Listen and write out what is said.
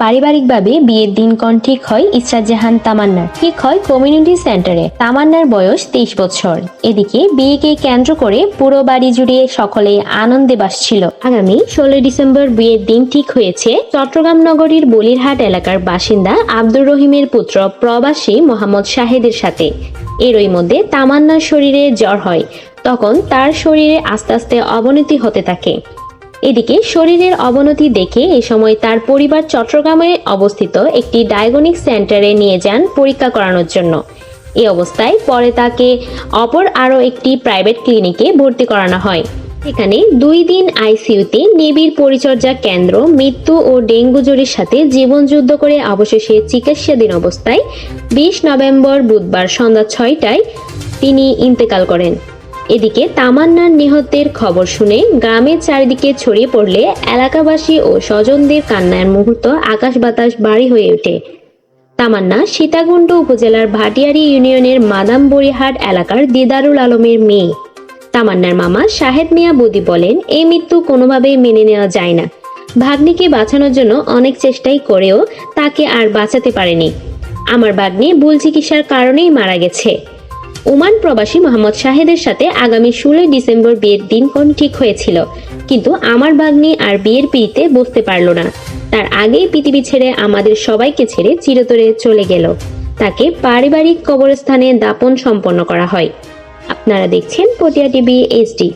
পারিবারিকভাবে বিয়ের দিনক্ষণ ঠিক হয় ইসরাত জাহান তামান্নার। ঠিক হয় কমিউনিটি সেন্টারে। তামান্নার বয়স তেইশ বছর। এদিকে বিয়েকে কেন্দ্র করে পুরো বাড়ি জুড়ে সকলে আনন্দে বাসছিল। আগামী ষোলোই ডিসেম্বর বিয়ের দিন ঠিক হয়েছে চট্টগ্রাম নগরীর বলিরহাট এলাকার বাসিন্দা আব্দুর রহিমের পুত্র প্রবাসী মোহাম্মদ শাহেদের সাথে। এরই মধ্যে তামান্নার শরীরে জ্বর হয়। তখন তার শরীরে আস্তে আস্তে অবনতি হতে থাকে। এদিকে শরীরের অবনতি দেখে এ সময় তার পরিবার চট্টগ্রামে অবস্থিত একটি ডায়াগনিক সেন্টারে নিয়ে যান পরীক্ষা করানোর জন্য। এ অবস্থায় পরে তাকে অপর আরও একটি প্রাইভেট ক্লিনিকে ভর্তি করানো হয়। এখানে দুই দিন আইসিইউতে নিবিড় পরিচর্যা কেন্দ্র, মৃত্যু ও ডেঙ্গু জ্বরের সাথে জীবনযুদ্ধ করে অবশেষে চিকিৎসাধীন অবস্থায় বিশ নভেম্বর বুধবার সন্ধ্যা ছয়টায় তিনি ইন্তেকাল করেন। এদিকে তামান্নার নিহতের খবর শুনে গ্রামের চারিদিকে ছড়িয়ে পড়লে এলাকাবাসী ও স্বজনদের কান্নার মুহূর্ত আকাশ বাতাস বাড়ি হয়ে ওঠে। তামান্না সীতাকুণ্ড উপজেলার ভাটিয়ারি ইউনিয়নের মাদাম বড়িহাট এলাকার দিদারুল আলমের মেয়ে। তামান্নার মামা শাহেদ মিয়া বদি বলেন, এই মৃত্যু কোনোভাবেই মেনে নেওয়া যায় না। ভাগ্নিকে বাঁচানোর জন্য অনেক চেষ্টাই করেও তাকে আর বাঁচাতে পারেনি। আমার ভাগ্নি ভুল চিকিৎসার কারণেই মারা গেছে। ওমান প্রবাসী মোহাম্মদ শাহেদের সাথে আগামী ষোলোই ডিসেম্বর বিয়ের দিনক্ষণ ঠিক হয়েছিল। কিন্তু আমার ভাগ্নি আর বিয়ের পিড়িতে বসতে পারল না। তার আগেই পৃথিবী ছেড়ে আমাদের সবাইকে ছেড়ে চিরতরে চলে গেল। তাকে পারিবারিক কবরস্থানে দাপন সম্পন্ন করা হয়। আপনারা দেখছেন পটিয়া টিভি এইচডি